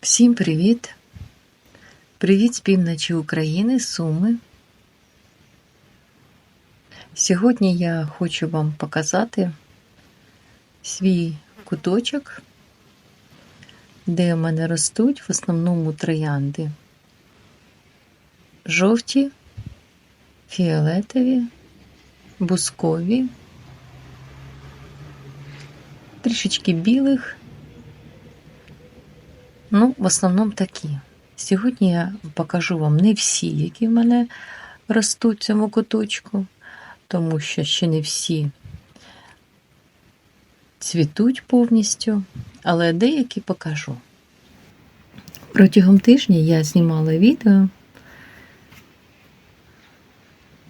Всім привіт! Привіт з півночі України, Суми. Сьогодні я хочу вам показати свій куточок, де в мене ростуть в основному троянди. Жовті, фіолетові, бускові, трішечки білих. Ну, в основному такі. Сьогодні я покажу вам не всі, які в мене ростуть в цьому куточку, тому що ще не всі цвітуть повністю, але деякі покажу. Протягом тижня я знімала відео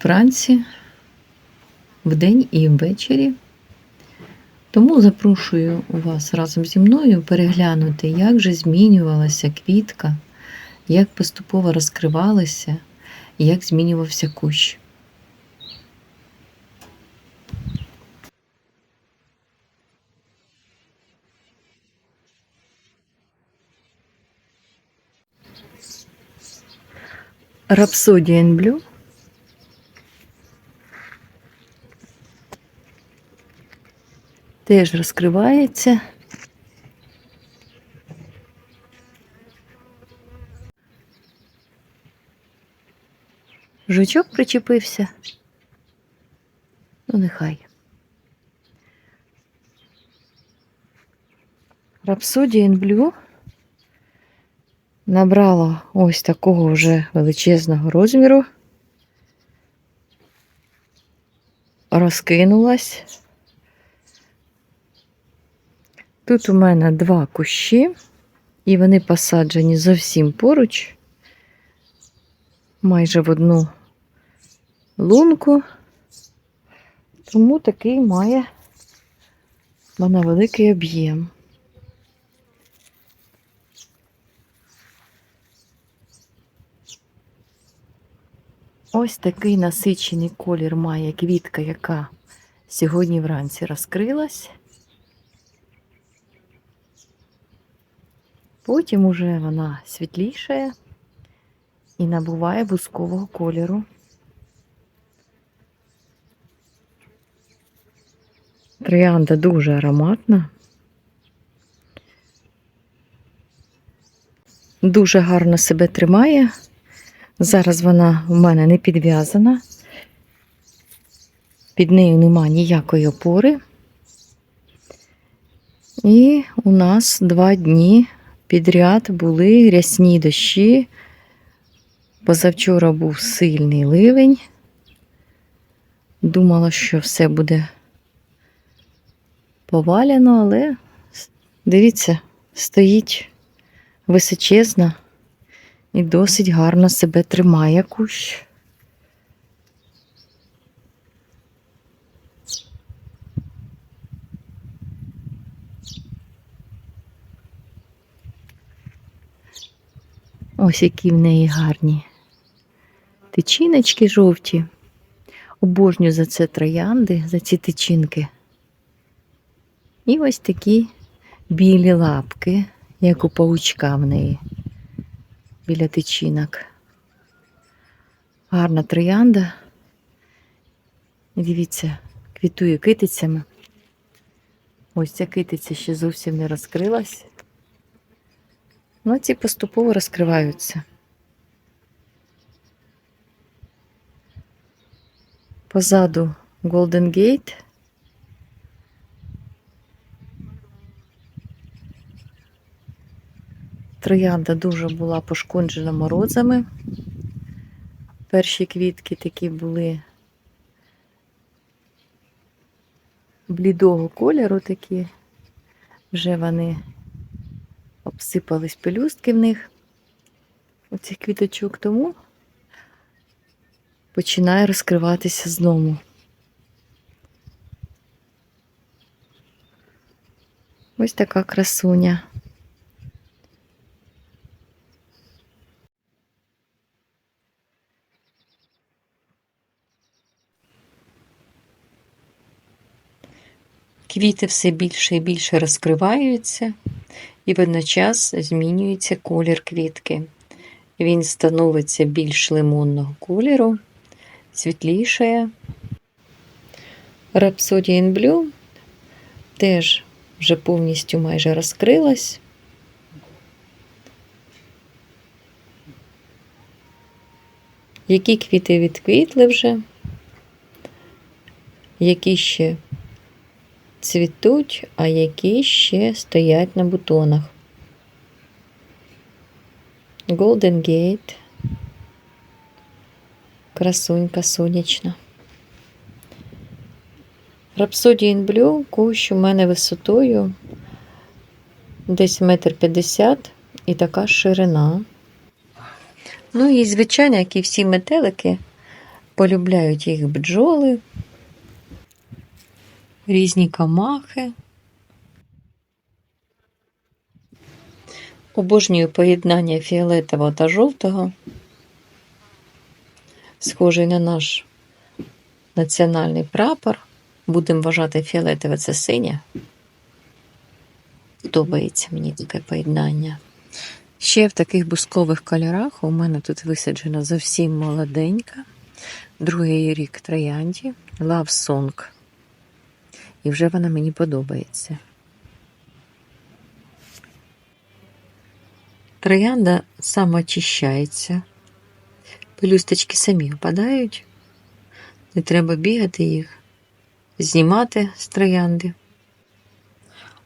вранці, вдень і ввечері. Тому запрошую вас разом зі мною переглянути, як же змінювалася квітка, як поступово розкривалася, як змінювався кущ. Rhapsody in теж розкривається. Жучок причепився. Ну, нехай. In Blue набрала ось такого вже величезного розміру. Розкинулась. Тут у мене два кущі, і вони посаджені зовсім поруч, майже в одну лунку, тому такий має вона великий об'єм. Ось такий насичений колір має квітка, яка сьогодні вранці розкрилась. Потім уже вона світлішає і набуває бускового кольору. Троянда дуже ароматна. Дуже гарно себе тримає. Зараз вона в мене не підв'язана, під нею нема ніякої опори. І у нас два дні підряд були рясні дощі. Позавчора був сильний ливень. Думала, що все буде поваляно, але дивіться, стоїть височезна і досить гарно себе тримає кущ. Ось які в неї гарні тичиночки жовті. Обожнюю за це троянди, за ці тичинки. І ось такі білі лапки, як у паучка в неї біля тичинок. Гарна троянда. Дивіться, квітує китицями. Ось ця китиця ще зовсім не розкрилась. Ну, ці поступово розкриваються. Позаду Golden Gate. Троянда дуже була пошкоджена морозами. Перші квітки такі були блідого кольору такі, вже вони обсипались пелюстки в них, оцих квіточок, тому починає розкриватися знову. Ось така красуня. Квіти все більше і більше розкриваються. І водночас змінюється колір квітки. Він становиться більш лимонного кольору, світлішає. Rhapsody in Blue теж вже повністю майже розкрилась. Які квіти відквітли вже, які ще цвітуть, а які ще стоять на бутонах. Golden Gate. Красунька сонячна. Rhapsody in кущ у мене висотою десь метр п'ятдесят і така ширина. Ну і, звичайно, як і всі метелики, полюбляють їх бджоли, різні камахи. Обожнюю поєднання фіолетового та жовтого, схожий на наш національний прапор. Будемо вважати фіолетове це синє. Подобається мені таке поєднання. Ще в таких бускових кольорах у мене тут висаджена зовсім молоденька. Другий рік троянді Love Song. І вже вона мені подобається. Троянда самоочищається. Пелюсточки самі впадають. Не треба бігати їх, знімати з троянди.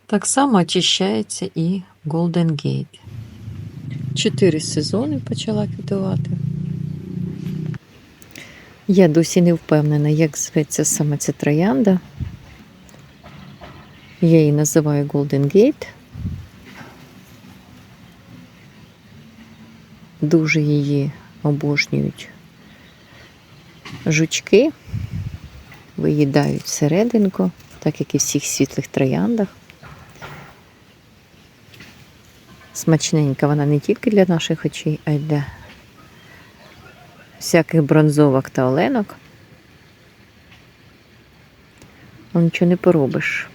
Так само очищається і Golden Gate. Чотири сезони почала квітувати. Я досі не впевнена, як зветься саме ця троянда. Я її називаю Golden Gate. Дуже її обожнюють жучки, виїдають серединку, так як і всіх світлих трояндах. Смачненька вона не тільки для наших очей, а й для всяких бронзовок та оленок. Ну, нічого не поробиш.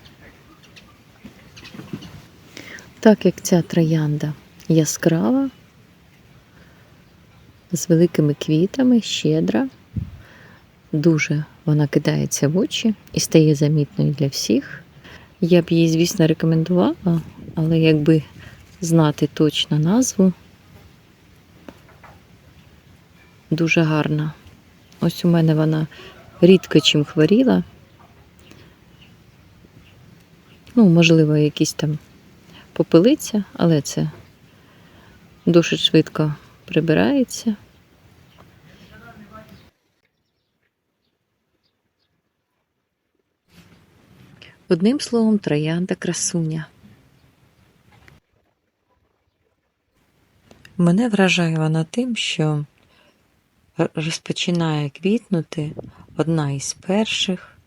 Так як ця троянда яскрава, з великими квітами, щедра, дуже вона кидається в очі і стає замітною для всіх. Я б її, звісно, рекомендувала, але якби знати точно назву. Дуже гарна. Ось у мене вона рідко чим хворіла. Ну, можливо, якісь там попелиця, але це дуже швидко прибирається. Одним словом, троянда красуня. Мене вражає вона тим, що розпочинає квітнути одна із перших,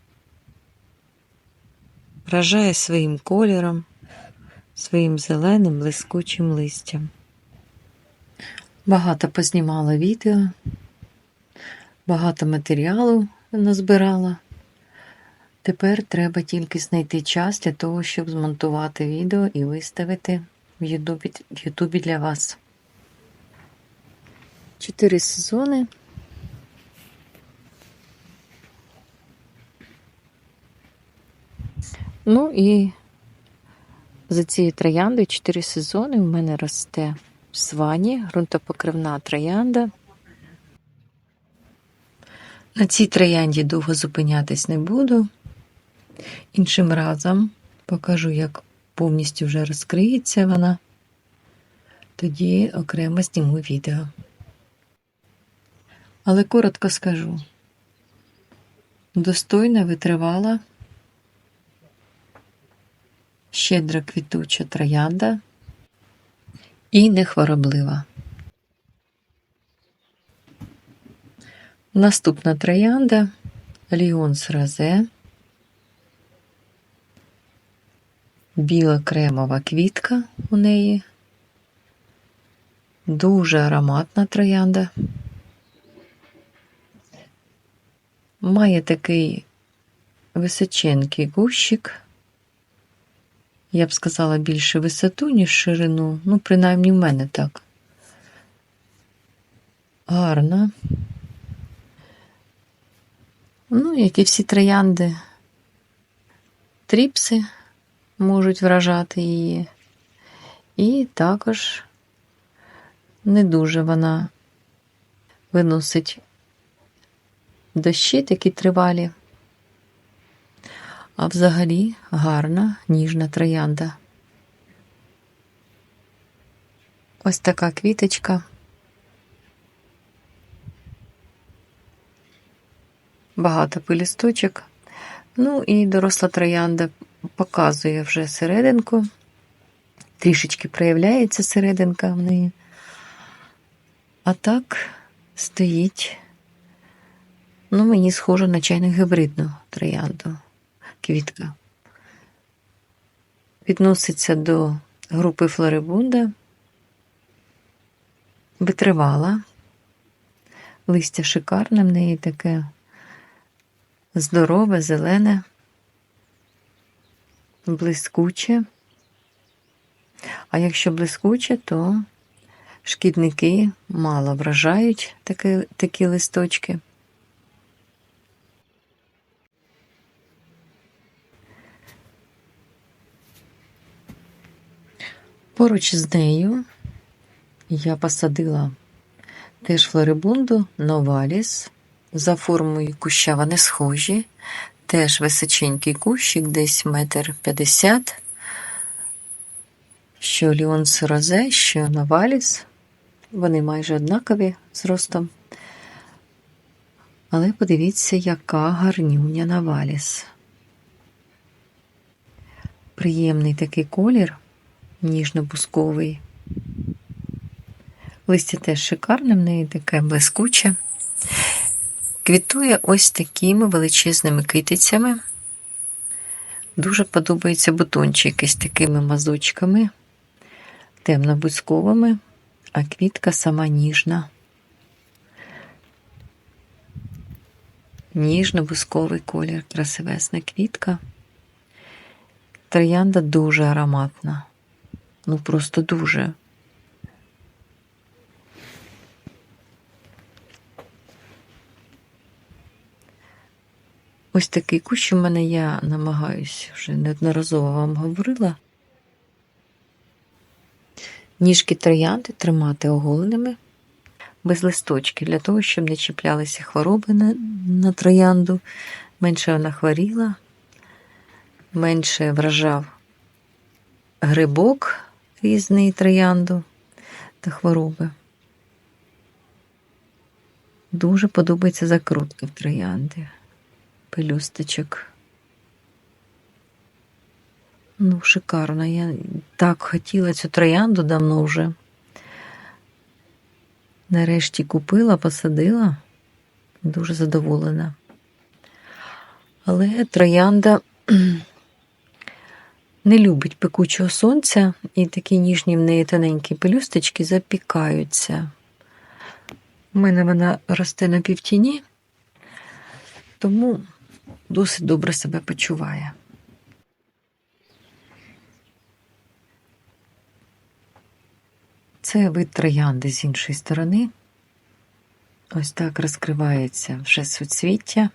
вражає своїм кольором, своїм зеленим блискучим листям. Багато познімала відео, багато матеріалу назбирала. Тепер треба тільки знайти час для того, щоб змонтувати відео і виставити в Ютубі, для вас. Чотири сезони. Ну і за цією трояндою чотири сезони у мене росте в свані, ґрунтопокривна троянда. На цій троянді довго зупинятись не буду. Іншим разом покажу, як повністю вже розкриється вона. Тоді окремо зніму відео. Але коротко скажу. Достойна витривала, щедра квітуча троянда і нехвороблива. Наступна троянда Ліонс Розе, біла кремова квітка у неї, дуже ароматна троянда. Має такий височенький гущик, я б сказала, більше висоту, ніж ширину. Ну, принаймні в мене так. Гарна. Ну, як і всі троянди, тріпси можуть вражати її. І також не дуже вона виносить дощі такі тривалі. А взагалі гарна ніжна троянда. Ось така квіточка. Багато пилісточок. Ну і доросла троянда показує вже серединку. Трішечки проявляється серединка в неї. А так стоїть, ну, мені схоже на чайно гибридну троянду квітка. Відноситься до групи флорибунда, витривала, листя шикарне в неї таке здорове, зелене, блискуче. А якщо блискуче, то шкідники мало вражають такі, такі листочки. Поруч з нею я посадила теж флорибунду новаліс. За формою куща вони схожі. Теж височенький кущик, десь метр п'ятдесят. Що Ліонс Розе, що Новаліс. Вони майже однакові зростом. Але подивіться, яка гарнюня Наваліс. Приємний такий колір, ніжно-бусковий. Листя теж шикарне, в неї таке блискуче. Квітує ось такими величезними китицями. Дуже подобаються бутончики з такими мазочками, темно-бузьковими, а квітка сама ніжна. Ніжно-бузьковий колір, красивесна квітка. Троянда дуже ароматна. Ну просто дуже. Ось такий кущ у мене я намагаюсь, вже неодноразово вам говорила. Ніжки троянди тримати оголеними, без листочки, для того, щоб не чіплялися хвороби на, на троянду, менше вона хворіла, менше вражав грибок різний троянду та хвороби. Дуже подобається закрутка в троянди пелюсточок. Ну, шикарно. Я так хотіла цю троянду давно вже. Нарешті купила, посадила, дуже задоволена. Але троянда не любить пекучого сонця, і такі ніжні в неї тоненькі пелюсточки запікаються. У мене вона росте на півтіні, тому досить добре себе почуває. Це вид троянди з іншої сторони. Ось так розкривається вже суцвіття.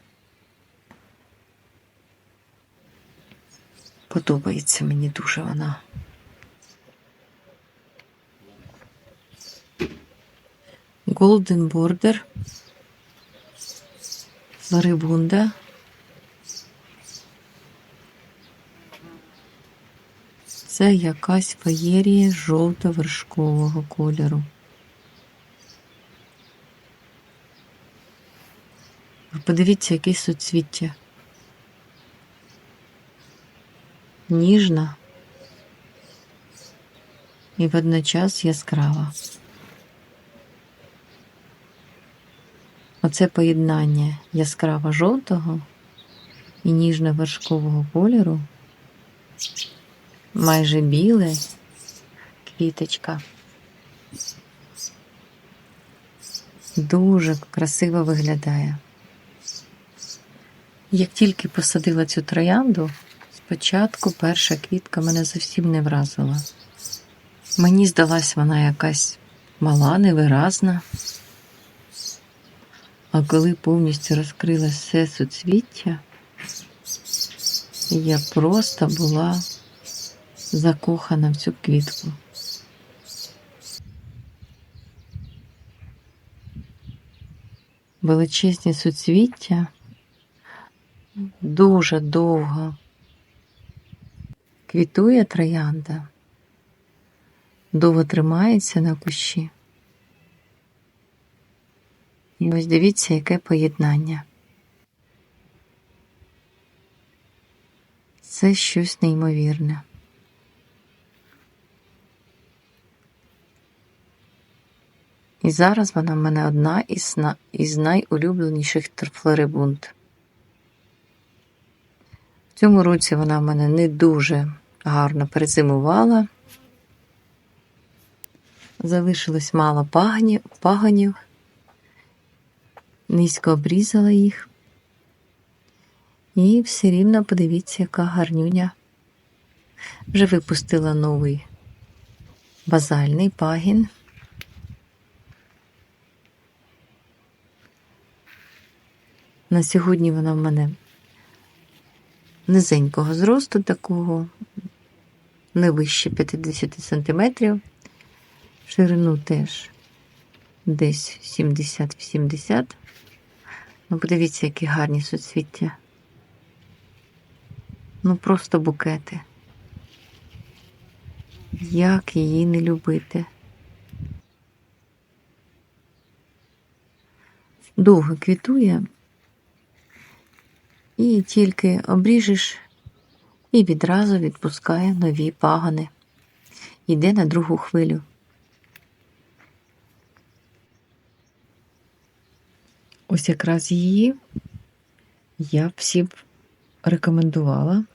Подобається мені дуже вона. Golden Border, Флорибунда. Це якась феєрія жовто-вершкового кольору. Ви подивіться, яке суцвіття. Ніжна і водночас яскрава. Оце поєднання яскраво жовтого і ніжно-вершкового кольору майже біле, квіточка. Дуже красиво виглядає. Як тільки посадила цю троянду, Спочатку перша квітка мене зовсім не вразила. Мені здалась вона якась мала, невиразна. А коли повністю розкрилось все суцвіття, я просто була закохана в цю квітку. Величезні суцвіття дуже довго квітує троянда, довго тримається на кущі. І ось дивіться, яке поєднання. Це щось неймовірне. І зараз вона в мене одна із, із найулюбленіших флорибунд. В цьому році вона в мене не дуже гарно перезимувала. Залишилось мало пагонів. Низько обрізала їх. І все рівно подивіться, яка гарнюня. Вже випустила новий базальний пагін. На сьогодні вона в мене низенького зросту, такого не вище 50 сантиметрів. Ширину теж десь 70-80. Ну, подивіться, які гарні суцвіття. Ну, просто букети. Як її не любити. Довго квітує, і тільки обріжеш і відразу відпускає нові пагони. Йде на другу хвилю. Ось якраз її я б всі б рекомендувала,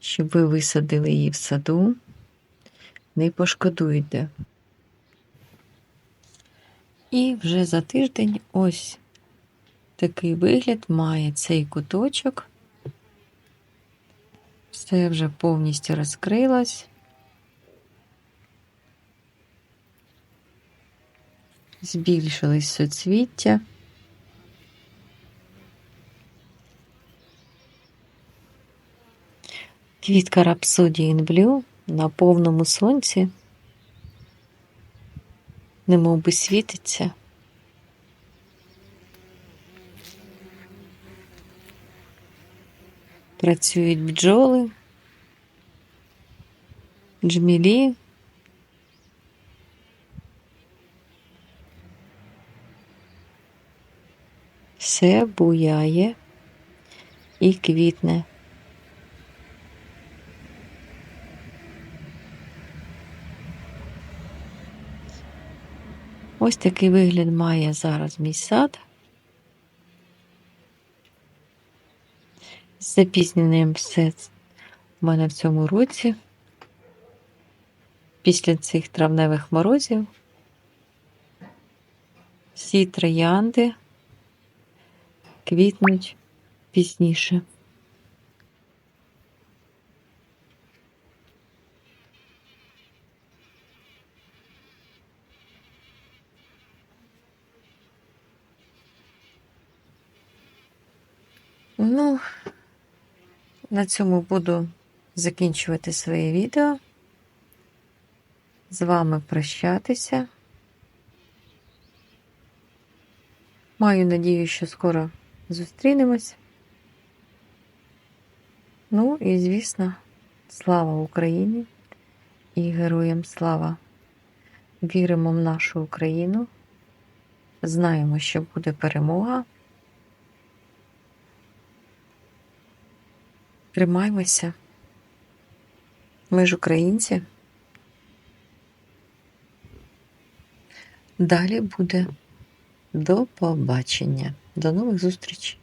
щоб ви висадили її в саду. Не пошкодуйте. І вже за тиждень ось такий вигляд має цей куточок. Все вже повністю розкрилось. Збільшились соцвіття. Квітка Rhapsody in на повному сонці, немов би світиться. Працюють бджоли, джмілі. Все буяє і квітне. Ось такий вигляд має зараз мій сад. З запізненням все в мене в цьому році. Після цих травневих морозів всі троянди квітнуть пізніше. Ну, на цьому буду закінчувати своє відео. З вами прощатися. Маю надію, що скоро зустрінемось. Ну і, звісно, слава Україні і героям слава! Віримо в нашу Україну. Знаємо, що буде перемога. Тримаймося. Ми ж українці. Далі буде до побачення. До нових зустрічей.